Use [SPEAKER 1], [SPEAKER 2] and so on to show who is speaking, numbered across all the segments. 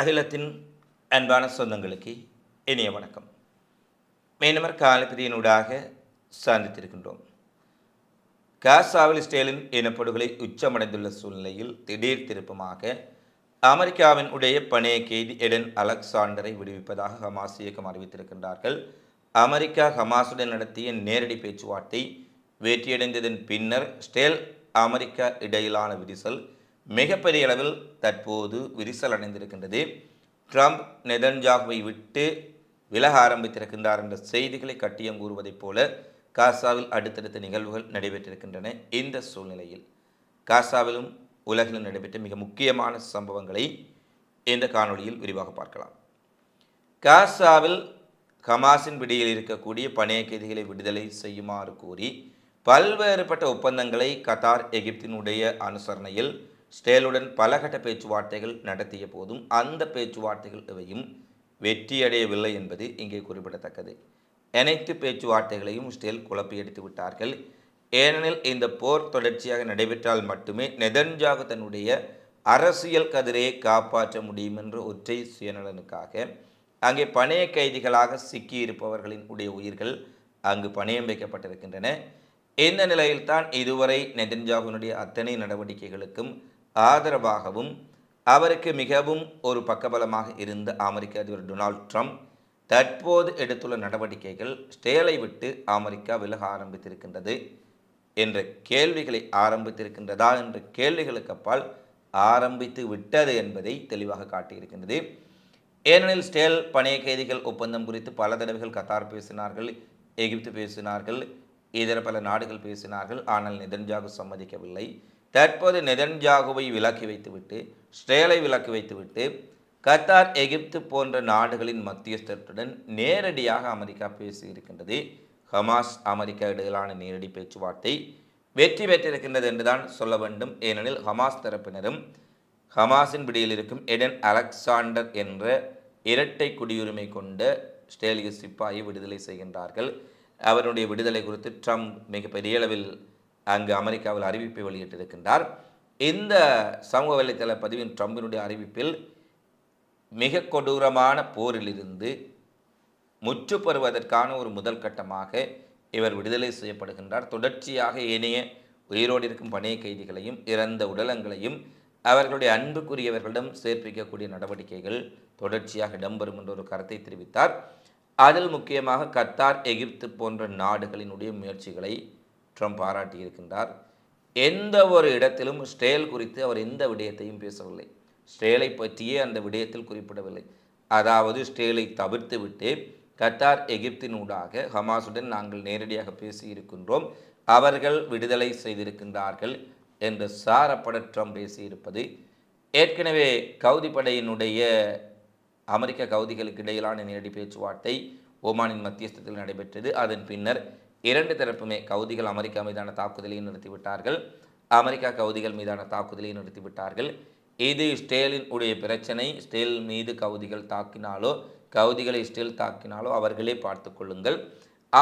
[SPEAKER 1] அகிலத்தின் அன்பான சொந்தங்களுக்கு இனிய வணக்கம் மேனமர் காலப்பிரியனூடாக சந்தித்திருக்கின்றோம் காசாவில் ஸ்டேலின் இனப்படுகொலை உச்சமடைந்துள்ள சூழ்நிலையில் திடீர் திருப்பமாக அமெரிக்காவின் உடைய பணைய கைதி எடன் அலெக்சாண்டரை விடுவிப்பதாக ஹமாஸ் இயக்கம் அறிவித்திருக்கின்றார்கள் அமெரிக்கா ஹமாஸுடன் நடத்திய நேரடி பேச்சுவார்த்தை வெற்றியடைந்ததன் பின்னர் ஸ்டேல் அமெரிக்கா இடையிலான விரிசல் மிகப்பெரிய அளவில் தற்போது விரிசல் அடைந்திருக்கின்றது ட்ரம்ப் நெதன்ஜாகுவை விட்டு விலக ஆரம்பித்திருக்கின்றார் என்ற செய்திகளை கட்டியம் கூறுவதைப் போல காசாவில் அடுத்தடுத்த நிகழ்வுகள் நடைபெற்றிருக்கின்றன இந்த சூழ்நிலையில் காசாவிலும் உலகிலும் நடைபெற்ற மிக முக்கியமான சம்பவங்களை இந்த காணொளியில் விரிவாக பார்க்கலாம் காசாவில் ஹமாஸின் பிடியில் இருக்கக்கூடிய பணைய கைதிகளை விடுதலை செய்யுமாறு கூறி பல்வேறுபட்ட ஒப்பந்தங்களை கத்தார் எகிப்தினுடைய அனுசரணையில் ஸ்டேலுடன் பலகட்ட பேச்சுவார்த்தைகள் நடத்திய போதும் அந்த பேச்சுவார்த்தைகள் எவையும் வெற்றியடையவில்லை என்பது இங்கே குறிப்பிடத்தக்கது அனைத்து பேச்சுவார்த்தைகளையும் ஸ்டேல் எடுத்து விட்டார்கள் ஏனெனில் இந்த போர் தொடர்ச்சியாக நடைபெற்றால் மட்டுமே நெதஞ்சாக தன்னுடைய அரசியல் கதிரையை காப்பாற்ற முடியும் என்ற ஒற்றை சுயநலனுக்காக அங்கே பணைய கைதிகளாக சிக்கியிருப்பவர்களின் உடைய உயிர்கள் அங்கு பணியம் வைக்கப்பட்டிருக்கின்றன இந்த நிலையில்தான் இதுவரை நெதன்ஜாகுனுடைய அத்தனை நடவடிக்கைகளுக்கும் ஆதரவாகவும் அவருக்கு மிகவும் ஒரு பக்கபலமாக இருந்த அமெரிக்க அதிபர் டொனால்ட் ட்ரம்ப் தற்போது எடுத்துள்ள நடவடிக்கைகள் ஸ்டேலை விட்டு அமெரிக்கா விலக ஆரம்பித்திருக்கின்றது என்ற கேள்விகளை ஆரம்பித்திருக்கின்றதா என்ற கேள்விகளுக்கு அப்பால் ஆரம்பித்து விட்டது என்பதை தெளிவாக காட்டியிருக்கின்றது ஏனெனில் ஸ்டேல் பணைய கைதிகள் ஒப்பந்தம் குறித்து பல தடவைகள் கத்தார் பேசினார்கள் எகிப்து பேசினார்கள் இதர பல நாடுகள் பேசினார்கள் ஆனால் நிதன்ஜாக சம்மதிக்கவில்லை தற்போது நெதன்ஜாகுவை விலக்கி வைத்துவிட்டு ஸ்ரேலை விலக்கி வைத்துவிட்டு கத்தார் எகிப்து போன்ற நாடுகளின் மத்தியஸ்தத்துடன் நேரடியாக அமெரிக்கா பேசியிருக்கின்றது ஹமாஸ் அமெரிக்கா இடையிலான நேரடி பேச்சுவார்த்தை வெற்றி பெற்றிருக்கின்றது என்றுதான் சொல்ல வேண்டும் ஏனெனில் ஹமாஸ் தரப்பினரும் ஹமாஸின் பிடியில் இருக்கும் எடன் அலெக்சாண்டர் என்ற இரட்டை குடியுரிமை கொண்ட ஸ்டேலிய சிப்பாயை விடுதலை செய்கின்றார்கள் அவருடைய விடுதலை குறித்து ட்ரம்ப் மிக பெரிய அளவில் அங்கு அமெரிக்காவில் அறிவிப்பை வெளியிட்டிருக்கின்றார் இந்த சமூக வலைத்தள பதிவின் ட்ரம்பினுடைய அறிவிப்பில் மிக கொடூரமான போரிலிருந்து முற்று பெறுவதற்கான ஒரு முதல் கட்டமாக இவர் விடுதலை செய்யப்படுகின்றார் தொடர்ச்சியாக ஏனைய உயிரோடு இருக்கும் பணைய கைதிகளையும் இறந்த உடலங்களையும் அவர்களுடைய அன்புக்குரியவர்களிடம் சேர்ப்பிக்கக்கூடிய நடவடிக்கைகள் தொடர்ச்சியாக இடம்பெறும் என்ற ஒரு கருத்தை தெரிவித்தார் அதில் முக்கியமாக கத்தார் எகிப்து போன்ற நாடுகளினுடைய முயற்சிகளை ட்ரம்ப் பாராட்டியிருக்கின்றார் எந்த ஒரு இடத்திலும் ஸ்டேல் குறித்து அவர் எந்த விடயத்தையும் பேசவில்லை ஸ்டேலை பற்றியே அந்த விடயத்தில் குறிப்பிடவில்லை அதாவது ஸ்டேலை தவிர்த்து விட்டு கத்தார் எகிப்தினூடாக ஹமாஸுடன் நாங்கள் நேரடியாக பேசியிருக்கின்றோம் அவர்கள் விடுதலை செய்திருக்கின்றார்கள் என்று சாரப்பட ட்ரம்ப் பேசியிருப்பது ஏற்கனவே கவுதி படையினுடைய அமெரிக்க கவுதிகளுக்கு இடையிலான நேரடி பேச்சுவார்த்தை ஓமானின் மத்தியஸ்தத்தில் நடைபெற்றது அதன் பின்னர் இரண்டு தரப்புமே கவுதிகள் அமெரிக்கா மீதான தாக்குதலையும் நிறுத்திவிட்டார்கள் அமெரிக்கா கவுதிகள் மீதான தாக்குதலையும் நிறுத்திவிட்டார்கள் இது ஸ்டேலின் உடைய பிரச்சனை ஸ்டேல் மீது கவுதிகள் தாக்கினாலோ கவுதிகளை ஸ்டேல் தாக்கினாலோ அவர்களே பார்த்து கொள்ளுங்கள்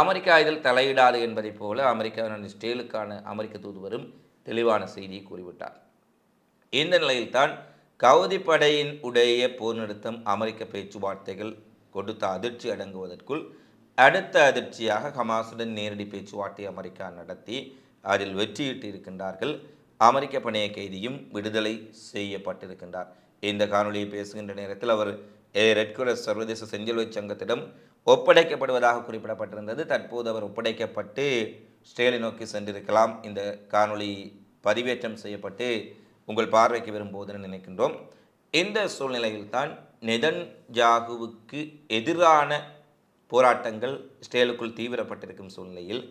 [SPEAKER 1] அமெரிக்கா இதில் தலையிடாது என்பதைப் போல அமெரிக்காவின் ஸ்டேலுக்கான அமெரிக்க தூதுவரும் தெளிவான செய்தியை கூறிவிட்டார் இந்த நிலையில்தான் கவுதி படையின் உடைய போர் நிறுத்தம் அமெரிக்க பேச்சுவார்த்தைகள் கொடுத்த அதிர்ச்சி அடங்குவதற்குள் அடுத்த அதிர்ச்சியாக ஹமாஸுடன் நேரடி பேச்சுவார்த்தை அமெரிக்கா நடத்தி அதில் வெற்றியிட்டு இருக்கின்றார்கள் அமெரிக்க பணைய கைதியும் விடுதலை செய்யப்பட்டிருக்கின்றார் இந்த காணொலியை பேசுகின்ற நேரத்தில் அவர் ரெட் கிராஸ் சர்வதேச செஞ்சிலுவை சங்கத்திடம் ஒப்படைக்கப்படுவதாக குறிப்பிடப்பட்டிருந்தது தற்போது அவர் ஒப்படைக்கப்பட்டு ஸ்டேலை நோக்கி சென்றிருக்கலாம் இந்த காணொளி பதிவேற்றம் செய்யப்பட்டு உங்கள் பார்வைக்கு வரும்போது நினைக்கின்றோம் இந்த சூழ்நிலையில்தான் நெதன் ஜாகுவுக்கு எதிரான போராட்டங்கள் இஸ்ரேலுக்குள் தீவிரப்பட்டிருக்கும் சூழ்நிலையில்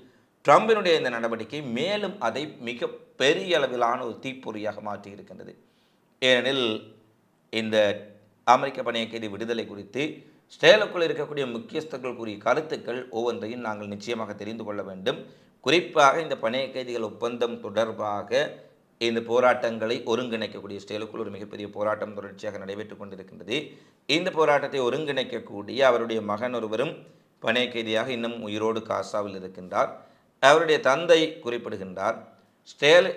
[SPEAKER 1] ட்ரம்பினுடைய இந்த நடவடிக்கை மேலும் அதை மிக பெரிய அளவிலான ஒரு தீப்பொறியாக மாற்றி இருக்கின்றது ஏனெனில் இந்த அமெரிக்க பணிய கைதி விடுதலை குறித்து ஸ்டேலுக்குள் இருக்கக்கூடிய முக்கியஸ்தர்கள் கூறிய கருத்துக்கள் ஒவ்வொன்றையும் நாங்கள் நிச்சயமாக தெரிந்து கொள்ள வேண்டும் குறிப்பாக இந்த பணைய கைதிகள் ஒப்பந்தம் தொடர்பாக இந்த போராட்டங்களை ஒருங்கிணைக்கக்கூடிய ஸ்டேலுக்குள் ஒரு மிகப்பெரிய போராட்டம் தொடர்ச்சியாக நடைபெற்று கொண்டிருக்கின்றது இந்த போராட்டத்தை ஒருங்கிணைக்கக்கூடிய அவருடைய மகன் ஒருவரும் பணைய கைதியாக இன்னும் உயிரோடு காசாவில் இருக்கின்றார் அவருடைய தந்தை குறிப்பிடுகின்றார் ஸ்டேல்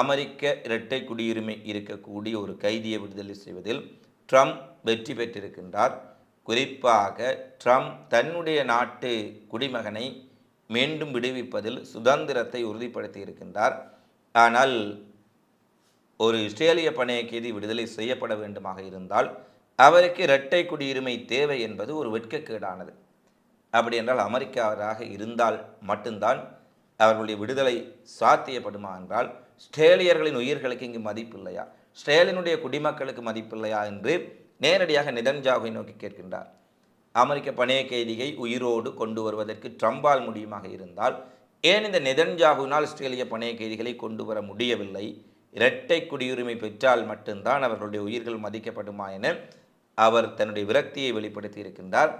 [SPEAKER 1] அமெரிக்க இரட்டை குடியுரிமை இருக்கக்கூடிய ஒரு கைதியை விடுதலை செய்வதில் ட்ரம்ப் வெற்றி பெற்றிருக்கின்றார் குறிப்பாக ட்ரம்ப் தன்னுடைய நாட்டு குடிமகனை மீண்டும் விடுவிப்பதில் சுதந்திரத்தை உறுதிப்படுத்தி இருக்கின்றார் ஆனால் ஒரு இஸ்ரேலிய பணைய கைதி விடுதலை செய்யப்பட வேண்டுமாக இருந்தால் அவருக்கு இரட்டை குடியுரிமை தேவை என்பது ஒரு வெட்கக்கேடானது அப்படி என்றால் அமெரிக்காவராக இருந்தால் மட்டும்தான் அவர்களுடைய விடுதலை சாத்தியப்படுமா என்றால் ஸ்ட்ரேலியர்களின் உயிர்களுக்கு இங்கு மதிப்பில்லையா ஸ்ட்ரேலியனுடைய குடிமக்களுக்கு மதிப்பில்லையா என்று நேரடியாக நிதன்ஜாவை நோக்கி கேட்கின்றார் அமெரிக்க பணைய கைதியை உயிரோடு கொண்டு வருவதற்கு ட்ரம்பால் முடியுமாக இருந்தால் ஏன் இந்த நெதன்ஜாகுவினால் ஆஸ்திரேலிய பணைய கைதிகளை கொண்டு வர முடியவில்லை இரட்டை குடியுரிமை பெற்றால் மட்டும்தான் அவர்களுடைய உயிர்கள் மதிக்கப்படுமா என அவர் தன்னுடைய விரக்தியை வெளிப்படுத்தி இருக்கின்றார்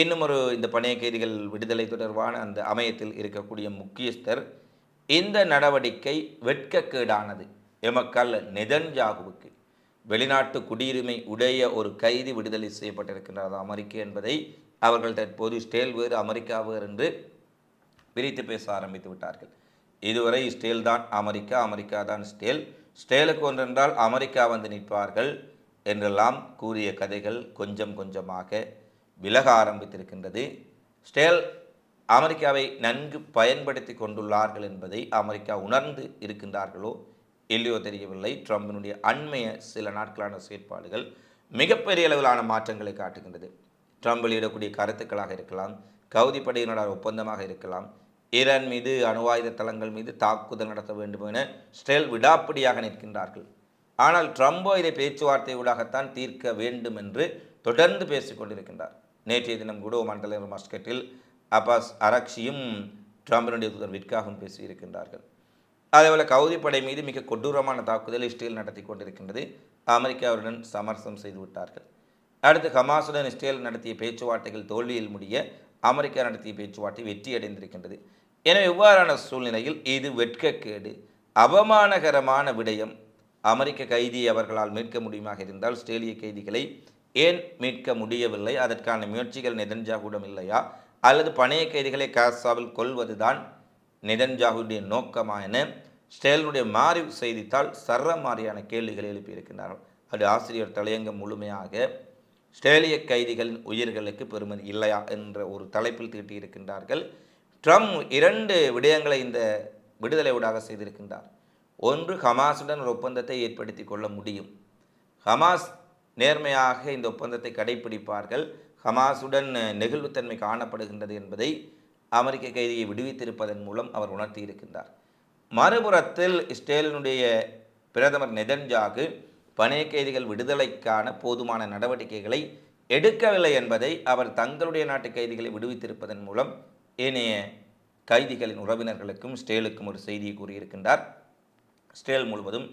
[SPEAKER 1] இன்னும் ஒரு இந்த பணைய கைதிகள் விடுதலை தொடர்பான அந்த அமையத்தில் இருக்கக்கூடிய முக்கியஸ்தர் இந்த நடவடிக்கை வெட்கக்கேடானது எமக்கல்ல நெதன்ஜாகுவுக்கு வெளிநாட்டு குடியுரிமை உடைய ஒரு கைதி விடுதலை செய்யப்பட்டிருக்கின்றார் அமெரிக்க என்பதை அவர்கள் தற்போது ஸ்டேல் வேறு அமெரிக்கா வேறு என்று பிரித்து பேச ஆரம்பித்து விட்டார்கள் இதுவரை ஸ்டேல் தான் அமெரிக்கா அமெரிக்கா தான் ஸ்டேல் ஸ்டேலுக்கு ஒன்றென்றால் அமெரிக்கா வந்து நிற்பார்கள் என்றெல்லாம் கூறிய கதைகள் கொஞ்சம் கொஞ்சமாக விலக ஆரம்பித்திருக்கின்றது ஸ்டேல் அமெரிக்காவை நன்கு பயன்படுத்தி கொண்டுள்ளார்கள் என்பதை அமெரிக்கா உணர்ந்து இருக்கின்றார்களோ இல்லையோ தெரியவில்லை ட்ரம்பினுடைய அண்மைய சில நாட்களான செயற்பாடுகள் மிகப்பெரிய அளவிலான மாற்றங்களை காட்டுகின்றது ட்ரம்ப் வெளியிடக்கூடிய கருத்துக்களாக இருக்கலாம் கவுதி படையினுடைய ஒப்பந்தமாக இருக்கலாம் ஈரான் மீது அணுவாயுத தளங்கள் மீது தாக்குதல் நடத்த வேண்டும் என ஸ்டெல் விடாப்பிடியாக நிற்கின்றார்கள் ஆனால் ட்ரம்போ இதை பேச்சுவார்த்தை ஊடாகத்தான் தீர்க்க வேண்டும் என்று தொடர்ந்து பேசிக்கொண்டிருக்கின்றார் நேற்றைய தினம் குடோ மண்டல மஸ்கட்டில் அப்பாஸ் அரக்ஷியும் ட்ரம்பினுடைய தூதர் விற்காகவும் பேசியிருக்கின்றார்கள் அதேபோல் கவுதி படை மீது மிக கொடூரமான தாக்குதல் இஸ்ரேல் நடத்தி கொண்டிருக்கின்றது அமெரிக்காவுடன் சமரசம் செய்து விட்டார்கள் அடுத்து ஹமாசுடன் இஸ்ரேல் நடத்திய பேச்சுவார்த்தைகள் தோல்வியில் முடிய அமெரிக்கா நடத்திய பேச்சுவார்த்தை வெற்றி அடைந்திருக்கின்றது எனவே இவ்வாறான சூழ்நிலையில் இது வெட்கக்கேடு அவமானகரமான விடயம் அமெரிக்க கைதியை அவர்களால் மீட்க முடியுமாக இருந்தால் ஆஸ்திரேலிய கைதிகளை ஏன் மீட்க முடியவில்லை அதற்கான முயற்சிகள் நெதன்ஜாகுடம் இல்லையா அல்லது பணைய கைதிகளை காசாவில் கொள்வதுதான் நெதன்ஜாகுடைய நோக்கமா என ஸ்டேலினுடைய மாறி செய்தித்தால் சர்ற மாதிரியான கேள்விகளை எழுப்பியிருக்கின்றார்கள் அது ஆசிரியர் தலையங்கம் முழுமையாக ஸ்டேலிய கைதிகளின் உயிர்களுக்கு பெருமை இல்லையா என்ற ஒரு தலைப்பில் தீட்டியிருக்கின்றார்கள் ட்ரம்ப் இரண்டு விடயங்களை இந்த விடுதலை ஊடாக செய்திருக்கின்றார் ஒன்று ஹமாஸுடன் ஒரு ஒப்பந்தத்தை ஏற்படுத்தி கொள்ள முடியும் ஹமாஸ் நேர்மையாக இந்த ஒப்பந்தத்தை கடைபிடிப்பார்கள் ஹமாஸுடன் நெகிழ்வுத்தன்மை காணப்படுகின்றது என்பதை அமெரிக்க கைதியை விடுவித்திருப்பதன் மூலம் அவர் உணர்த்தியிருக்கின்றார் மறுபுறத்தில் இஸ்ரேலினுடைய பிரதமர் நெதன்ஜாகு பணைய கைதிகள் விடுதலைக்கான போதுமான நடவடிக்கைகளை எடுக்கவில்லை என்பதை அவர் தங்களுடைய நாட்டு கைதிகளை விடுவித்திருப்பதன் மூலம் ஏனைய கைதிகளின் உறவினர்களுக்கும் ஸ்டேலுக்கும் ஒரு செய்தியை கூறியிருக்கின்றார் ஸ்டேல் முழுவதும்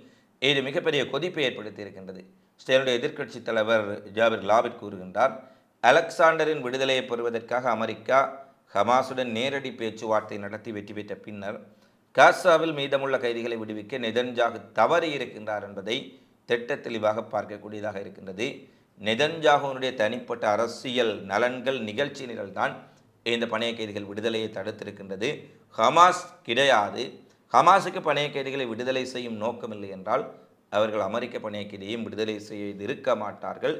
[SPEAKER 1] இது மிகப்பெரிய கொதிப்பை ஏற்படுத்தி இருக்கின்றது ஸ்டேலுடைய எதிர்க்கட்சித் தலைவர் ஜாபிர் லாபிட் கூறுகின்றார் அலெக்சாண்டரின் விடுதலையை பெறுவதற்காக அமெரிக்கா ஹமாசுடன் நேரடி பேச்சுவார்த்தை நடத்தி வெற்றி பெற்ற பின்னர் காசாவில் மீதமுள்ள கைதிகளை விடுவிக்க நெதன்ஜாக தவறி இருக்கின்றார் என்பதை திட்ட தெளிவாக பார்க்கக்கூடியதாக இருக்கின்றது நெதன்ஜாகோனுடைய தனிப்பட்ட அரசியல் நலன்கள் நிகழ்ச்சி நிகழ்தான் இந்த பணைய கைதிகள் விடுதலையை தடுத்திருக்கின்றது ஹமாஸ் கிடையாது ஹமாஸுக்கு பணைய கைதிகளை விடுதலை செய்யும் நோக்கம் இல்லை என்றால் அவர்கள் அமெரிக்க பணைய கைதியையும் விடுதலை செய்திருக்க மாட்டார்கள்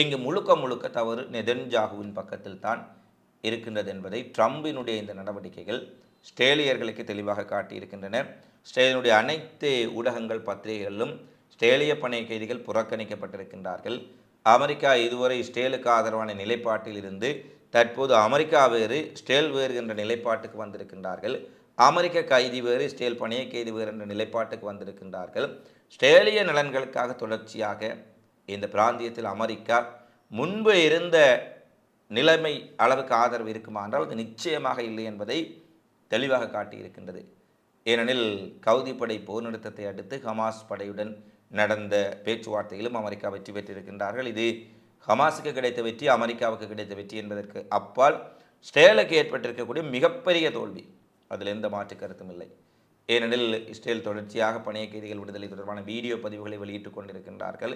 [SPEAKER 1] இங்கு முழுக்க முழுக்க தவறு நெதன்ஜாகுவின் பக்கத்தில் தான் இருக்கின்றது என்பதை ட்ரம்பினுடைய இந்த நடவடிக்கைகள் ஸ்டேலியர்களுக்கு தெளிவாக காட்டியிருக்கின்றன ஸ்ட்ரேலியனுடைய அனைத்து ஊடகங்கள் பத்திரிகைகளிலும் ஸ்டேலிய பணை கைதிகள் புறக்கணிக்கப்பட்டிருக்கின்றார்கள் அமெரிக்கா இதுவரை ஸ்டேலுக்கு ஆதரவான நிலைப்பாட்டில் இருந்து தற்போது அமெரிக்கா வேறு ஸ்டேல் வேறு என்ற நிலைப்பாட்டுக்கு வந்திருக்கின்றார்கள் அமெரிக்க கைதி வேறு ஸ்டேல் பணைய கைதி வேறு என்ற நிலைப்பாட்டுக்கு வந்திருக்கின்றார்கள் ஸ்டேலிய நலன்களுக்காக தொடர்ச்சியாக இந்த பிராந்தியத்தில் அமெரிக்கா முன்பு இருந்த நிலைமை அளவுக்கு ஆதரவு இருக்குமா என்றால் அது நிச்சயமாக இல்லை என்பதை தெளிவாக காட்டியிருக்கின்றது ஏனெனில் கவுதி படை போர் நிறுத்தத்தை அடுத்து ஹமாஸ் படையுடன் நடந்த பேச்சுவார்த்தையிலும் அமெரிக்கா வெற்றி பெற்றிருக்கின்றார்கள் இது ஹமாஸுக்கு கிடைத்த வெற்றி அமெரிக்காவுக்கு கிடைத்த வெற்றி என்பதற்கு அப்பால் ஸ்டேலுக்கு ஏற்பட்டிருக்கக்கூடிய மிகப்பெரிய தோல்வி அதில் எந்த மாற்று கருத்தும் இல்லை ஏனெனில் இஸ்ரேல் தொடர்ச்சியாக பணைய கைதிகள் விடுதலை தொடர்பான வீடியோ பதிவுகளை வெளியிட்டுக் கொண்டிருக்கின்றார்கள்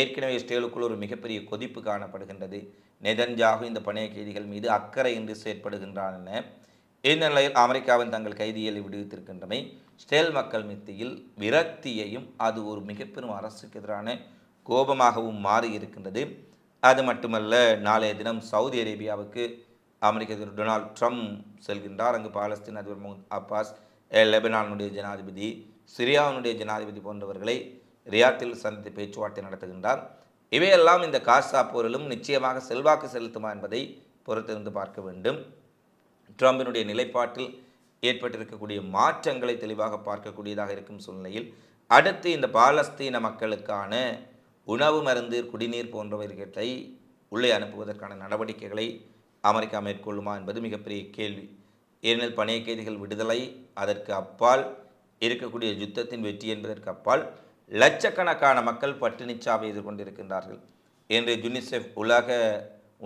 [SPEAKER 1] ஏற்கனவே இஸ்ரேலுக்குள் ஒரு மிகப்பெரிய கொதிப்பு காணப்படுகின்றது நெதன்ஜாகு இந்த பணைய கைதிகள் மீது அக்கறை என்று செயற்படுகின்றான் என இந்நிலையில் அமெரிக்காவின் தங்கள் கைதிகளை விடுவித்திருக்கின்றமை ஸ்டேல் மக்கள் மித்தியில் விரக்தியையும் அது ஒரு மிகப்பெரும் அரசுக்கு எதிரான கோபமாகவும் மாறி இருக்கின்றது அது மட்டுமல்ல நாளைய தினம் சவுதி அரேபியாவுக்கு அமெரிக்க அதிபர் டொனால்ட் ட்ரம்ப் செல்கின்றார் அங்கு பாலஸ்தீன் அதிபர் முகமது அப்பாஸ் லெபனானுடைய ஜனாதிபதி சிரியாவினுடைய ஜனாதிபதி போன்றவர்களை ரியாத்தில் சந்தித்து பேச்சுவார்த்தை நடத்துகின்றார் இவையெல்லாம் இந்த காசா போரிலும் நிச்சயமாக செல்வாக்கு செலுத்துமா என்பதை பொறுத்திருந்து பார்க்க வேண்டும் ட்ரம்பினுடைய நிலைப்பாட்டில் ஏற்பட்டிருக்கக்கூடிய மாற்றங்களை தெளிவாக பார்க்கக்கூடியதாக இருக்கும் சூழ்நிலையில் அடுத்து இந்த பாலஸ்தீன மக்களுக்கான உணவு மருந்து குடிநீர் போன்றவர்களை உள்ளே அனுப்புவதற்கான நடவடிக்கைகளை அமெரிக்கா மேற்கொள்ளுமா என்பது மிகப்பெரிய கேள்வி ஏனெனில் பணைய கைதிகள் விடுதலை அதற்கு அப்பால் இருக்கக்கூடிய யுத்தத்தின் வெற்றி என்பதற்கு அப்பால் லட்சக்கணக்கான மக்கள் பட்டினிச்சாவை எதிர்கொண்டிருக்கின்றார்கள் என்று யுனிசெஃப் உலக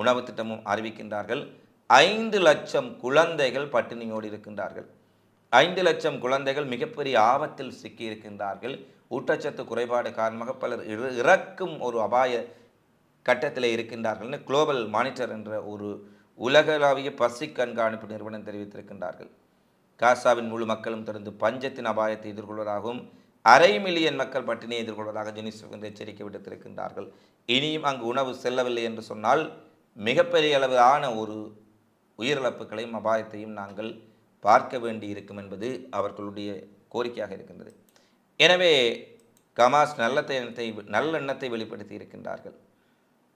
[SPEAKER 1] உணவு திட்டமும் அறிவிக்கின்றார்கள் ஐந்து லட்சம் குழந்தைகள் பட்டினியோடு இருக்கின்றார்கள் ஐந்து லட்சம் குழந்தைகள் மிகப்பெரிய ஆபத்தில் சிக்கியிருக்கின்றார்கள் ஊட்டச்சத்து குறைபாடு காரணமாக பலர் இறக்கும் ஒரு அபாய கட்டத்தில் இருக்கின்றார்கள்னு குளோபல் மானிட்டர் என்ற ஒரு உலகளாவிய பசி கண்காணிப்பு நிறுவனம் தெரிவித்திருக்கின்றார்கள் காசாவின் முழு மக்களும் தொடர்ந்து பஞ்சத்தின் அபாயத்தை எதிர்கொள்வதாகவும் அரை மில்லியன் மக்கள் பட்டினியை எதிர்கொள்வதாக ஜெனிசெஃப் என்று எச்சரிக்கை விடுத்திருக்கின்றார்கள் இனியும் அங்கு உணவு செல்லவில்லை என்று சொன்னால் மிகப்பெரிய அளவான ஒரு உயிரிழப்புகளையும் அபாயத்தையும் நாங்கள் பார்க்க வேண்டி இருக்கும் என்பது அவர்களுடைய கோரிக்கையாக இருக்கின்றது எனவே கமாஸ் தேனத்தை நல்லெண்ணத்தை வெளிப்படுத்தி இருக்கின்றார்கள்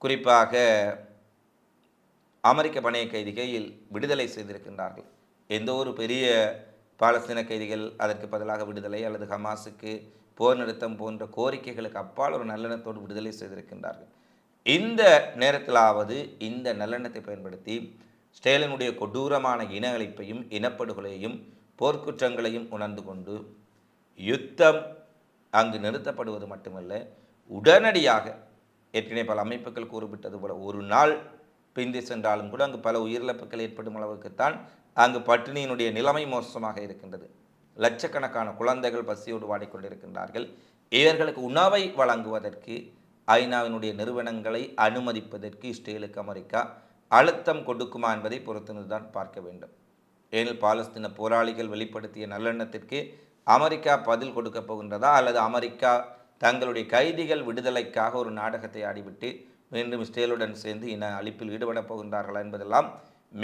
[SPEAKER 1] குறிப்பாக அமெரிக்க பணைய கைதிகையில் விடுதலை செய்திருக்கின்றார்கள் எந்த ஒரு பெரிய பாலஸ்தீன கைதிகள் அதற்கு பதிலாக விடுதலை அல்லது ஹமாஸுக்கு போர் நிறுத்தம் போன்ற கோரிக்கைகளுக்கு அப்பால் ஒரு நல்லெண்ணத்தோடு விடுதலை செய்திருக்கின்றார்கள் இந்த நேரத்திலாவது இந்த நல்லெண்ணத்தை பயன்படுத்தி ஸ்டேலினுடைய கொடூரமான இன அழைப்பையும் இனப்படுகொலையையும் போர்க்குற்றங்களையும் உணர்ந்து கொண்டு யுத்தம் அங்கு நிறுத்தப்படுவது மட்டுமல்ல உடனடியாக ஏற்கனவே பல அமைப்புகள் கூறிவிட்டது போல ஒரு நாள் பிந்தி சென்றாலும் கூட அங்கு பல உயிரிழப்புகள் ஏற்படும் அளவுக்குத்தான் அங்கு பட்டினியினுடைய நிலைமை மோசமாக இருக்கின்றது லட்சக்கணக்கான குழந்தைகள் பசியோடு வாடிக்கொண்டிருக்கின்றார்கள் இவர்களுக்கு உணவை வழங்குவதற்கு ஐநாவினுடைய நிறுவனங்களை அனுமதிப்பதற்கு இஸ்ரேலுக்கு அமெரிக்கா அழுத்தம் கொடுக்குமா என்பதை பொறுத்திருந்துதான் பார்க்க வேண்டும் ஏனில் பாலஸ்தீன போராளிகள் வெளிப்படுத்திய நல்லெண்ணத்திற்கு அமெரிக்கா பதில் கொடுக்க போகின்றதா அல்லது அமெரிக்கா தங்களுடைய கைதிகள் விடுதலைக்காக ஒரு நாடகத்தை ஆடிவிட்டு மீண்டும் இஸ்ரேலுடன் சேர்ந்து இன அழிப்பில் ஈடுபடப் போகின்றார்களா என்பதெல்லாம்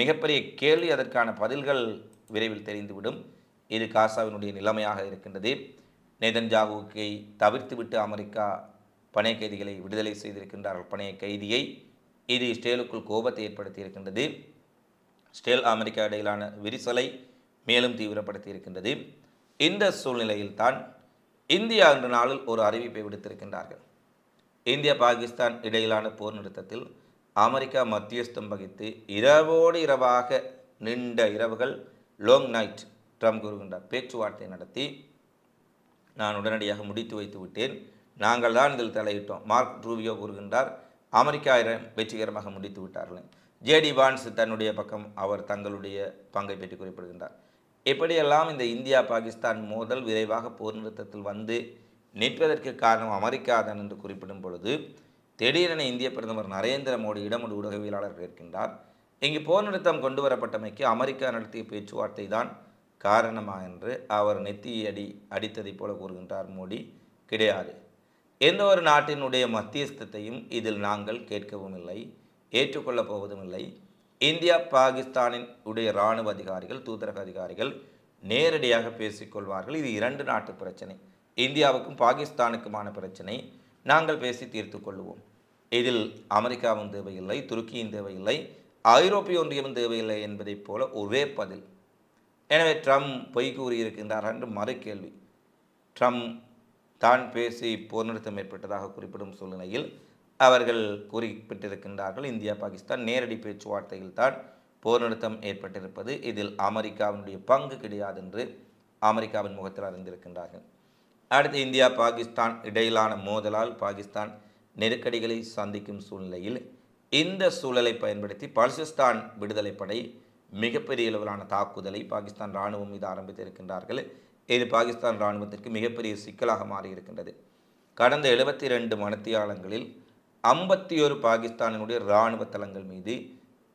[SPEAKER 1] மிகப்பெரிய கேள்வி அதற்கான பதில்கள் விரைவில் தெரிந்துவிடும் இது காசாவினுடைய நிலைமையாக இருக்கின்றது நெதன்ஜாவுக்கை தவிர்த்துவிட்டு அமெரிக்கா பணைய கைதிகளை விடுதலை செய்திருக்கின்றார்கள் பணைய கைதியை இது இஸ்ரேலுக்குள் கோபத்தை ஏற்படுத்தி இருக்கின்றது இஸ்ரேல் அமெரிக்கா இடையிலான விரிசலை மேலும் தீவிரப்படுத்தி இருக்கின்றது இந்த சூழ்நிலையில்தான் இந்தியா என்ற நாளில் ஒரு அறிவிப்பை விடுத்திருக்கின்றார்கள் இந்தியா பாகிஸ்தான் இடையிலான போர் நிறுத்தத்தில் அமெரிக்கா மத்தியஸ்தம் வகித்து இரவோடு இரவாக நின்ற இரவுகள் லோங் நைட் ட்ரம்ப் கூறுகின்றார் பேச்சுவார்த்தை நடத்தி நான் உடனடியாக முடித்து வைத்து விட்டேன் நாங்கள் தான் இதில் தலையிட்டோம் மார்க் ட்ரூவியோ கூறுகின்றார் அமெரிக்கா வெற்றிகரமாக முடித்து விட்டார்கள் ஜேடி பான்ஸ் தன்னுடைய பக்கம் அவர் தங்களுடைய பங்கை பற்றி குறிப்பிடுகின்றார் எப்படியெல்லாம் இந்த இந்தியா பாகிஸ்தான் மோதல் விரைவாக போர் நிறுத்தத்தில் வந்து நிற்பதற்கு காரணம் அமெரிக்கா தான் என்று குறிப்பிடும் பொழுது திடீரென இந்திய பிரதமர் நரேந்திர இடம் ஒரு ஊடகவியலாளர் கேட்கின்றார் இங்கு போர் நிறுத்தம் கொண்டு வரப்பட்டமைக்கு அமெரிக்கா நடத்திய பேச்சுவார்த்தை தான் காரணமா என்று அவர் நெத்தியடி அடித்ததைப் அடித்ததை போல கூறுகின்றார் மோடி கிடையாது எந்த ஒரு நாட்டினுடைய மத்தியஸ்தத்தையும் இதில் நாங்கள் கேட்கவும் இல்லை ஏற்றுக்கொள்ளப் போவதும் இல்லை இந்தியா பாகிஸ்தானின் உடைய இராணுவ அதிகாரிகள் தூதரக அதிகாரிகள் நேரடியாக பேசிக்கொள்வார்கள் இது இரண்டு நாட்டு பிரச்சனை இந்தியாவுக்கும் பாகிஸ்தானுக்குமான பிரச்சனை நாங்கள் பேசி தீர்த்து கொள்வோம் இதில் அமெரிக்காவும் தேவையில்லை துருக்கியும் தேவையில்லை ஐரோப்பிய ஒன்றியமும் தேவையில்லை என்பதைப் போல ஒரே பதில் எனவே ட்ரம்ப் பொய் கூறியிருக்கின்றார் என்று மறுக்கேள்வி ட்ரம்ப் தான் பேசி போர் நிறுத்தம் ஏற்பட்டதாக குறிப்பிடும் சூழ்நிலையில் அவர்கள் குறிப்பிட்டிருக்கின்றார்கள் இந்தியா பாகிஸ்தான் நேரடி பேச்சுவார்த்தையில் தான் போர் நிறுத்தம் ஏற்பட்டிருப்பது இதில் அமெரிக்காவினுடைய பங்கு கிடையாது என்று அமெரிக்காவின் முகத்தில் அறிந்திருக்கின்றார்கள் அடுத்து இந்தியா பாகிஸ்தான் இடையிலான மோதலால் பாகிஸ்தான் நெருக்கடிகளை சந்திக்கும் சூழ்நிலையில் இந்த சூழலை பயன்படுத்தி பல்சிஸ்தான் விடுதலைப்படை மிகப்பெரிய அளவிலான தாக்குதலை பாகிஸ்தான் இராணுவம் மீது ஆரம்பித்திருக்கின்றார்கள் இது பாகிஸ்தான் இராணுவத்திற்கு மிகப்பெரிய சிக்கலாக மாறியிருக்கின்றது கடந்த எழுபத்தி ரெண்டு மணத்தியாலங்களில் ஐம்பத்தி ஒரு பாகிஸ்தானினுடைய இராணுவ தளங்கள் மீது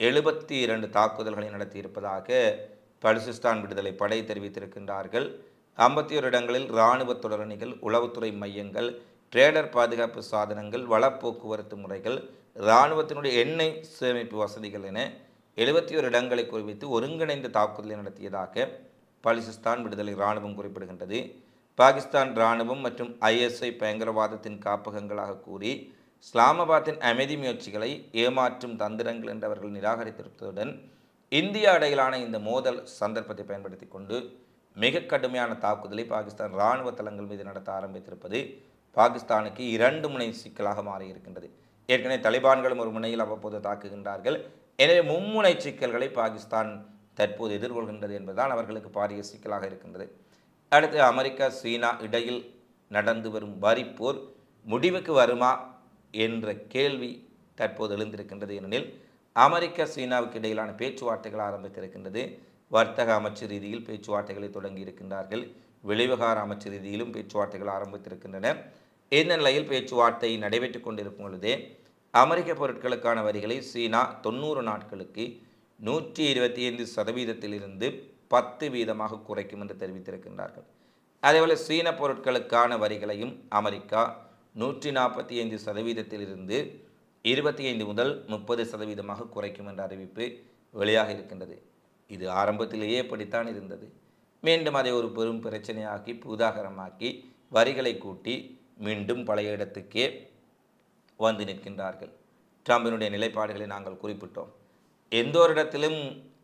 [SPEAKER 1] எழுபத்தி இரண்டு தாக்குதல்களை நடத்தியிருப்பதாக பலுசிஸ்தான் விடுதலை படை தெரிவித்திருக்கின்றார்கள் ஐம்பத்தி ஒரு இடங்களில் இராணுவ தொடரணிகள் உளவுத்துறை மையங்கள் ட்ரேடர் பாதுகாப்பு சாதனங்கள் வளப்போக்குவரத்து போக்குவரத்து முறைகள் இராணுவத்தினுடைய எண்ணெய் சேமிப்பு வசதிகள் என எழுபத்தி ஒரு இடங்களை குறிவித்து ஒருங்கிணைந்த தாக்குதலை நடத்தியதாக பாலிசிஸ்தான் விடுதலை இராணுவம் குறிப்பிடுகின்றது பாகிஸ்தான் இராணுவம் மற்றும் ஐஎஸ்ஐ பயங்கரவாதத்தின் காப்பகங்களாக கூறி இஸ்லாமாபாத்தின் அமைதி முயற்சிகளை ஏமாற்றும் தந்திரங்கள் என்று அவர்கள் நிராகரித்திருப்பதுடன் இந்தியா இடையிலான இந்த மோதல் சந்தர்ப்பத்தை பயன்படுத்தி கொண்டு மிக கடுமையான தாக்குதலை பாகிஸ்தான் இராணுவ தளங்கள் மீது நடத்த ஆரம்பித்திருப்பது பாகிஸ்தானுக்கு இரண்டு முனை சிக்கலாக மாறியிருக்கின்றது ஏற்கனவே தலிபான்களும் ஒரு முனையில் அவ்வப்போது தாக்குகின்றார்கள் எனவே மும்முனை சிக்கல்களை பாகிஸ்தான் தற்போது எதிர்கொள்கின்றது என்பதுதான் அவர்களுக்கு பாரிய சிக்கலாக இருக்கின்றது அடுத்து அமெரிக்கா சீனா இடையில் நடந்து வரும் வரிப்போர் முடிவுக்கு வருமா என்ற கேள்வி தற்போது எழுந்திருக்கின்றது ஏனெனில் அமெரிக்கா சீனாவுக்கு இடையிலான பேச்சுவார்த்தைகள் ஆரம்பித்திருக்கின்றது வர்த்தக அமைச்சு ரீதியில் பேச்சுவார்த்தைகளை தொடங்கி இருக்கின்றார்கள் வெளிவகார அமைச்சு ரீதியிலும் பேச்சுவார்த்தைகள் ஆரம்பித்திருக்கின்றன இந்த நிலையில் பேச்சுவார்த்தை நடைபெற்று கொண்டிருக்கும் பொழுதே அமெரிக்க பொருட்களுக்கான வரிகளை சீனா தொண்ணூறு நாட்களுக்கு நூற்றி இருபத்தி ஐந்து சதவீதத்திலிருந்து பத்து வீதமாக குறைக்கும் என்று தெரிவித்திருக்கின்றார்கள் அதேபோல் சீன பொருட்களுக்கான வரிகளையும் அமெரிக்கா நூற்றி நாற்பத்தி ஐந்து சதவீதத்திலிருந்து இருபத்தி ஐந்து முதல் முப்பது சதவீதமாக குறைக்கும் என்ற அறிவிப்பு வெளியாக இருக்கின்றது இது ஆரம்பத்திலேயே படித்தான் இருந்தது மீண்டும் அதை ஒரு பெரும் பிரச்சனையாக்கி பூதாகரமாக்கி வரிகளை கூட்டி மீண்டும் பழைய இடத்துக்கே வந்து நிற்கின்றார்கள் ட்ரம்பினுடைய நிலைப்பாடுகளை நாங்கள் குறிப்பிட்டோம் எந்த ஒரு இடத்திலும்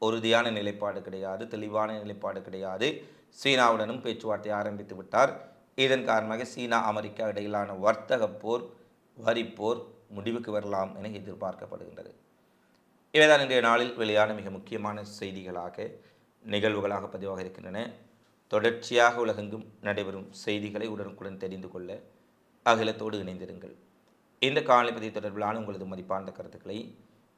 [SPEAKER 1] உறுதியான நிலைப்பாடு கிடையாது தெளிவான நிலைப்பாடு கிடையாது சீனாவுடனும் பேச்சுவார்த்தை ஆரம்பித்து விட்டார் இதன் காரணமாக சீனா அமெரிக்கா இடையிலான வர்த்தக போர் வரிப்போர் முடிவுக்கு வரலாம் என எதிர்பார்க்கப்படுகின்றது இவைதான் இன்றைய நாளில் வெளியான மிக முக்கியமான செய்திகளாக நிகழ்வுகளாக பதிவாக இருக்கின்றன தொடர்ச்சியாக உலகெங்கும் நடைபெறும் செய்திகளை உடனுக்குடன் தெரிந்து கொள்ள அகிலத்தோடு இணைந்திருங்கள் இந்த காணொலி பதிவு தொடர்பிலான உங்களது மதிப்பார்ந்த கருத்துக்களை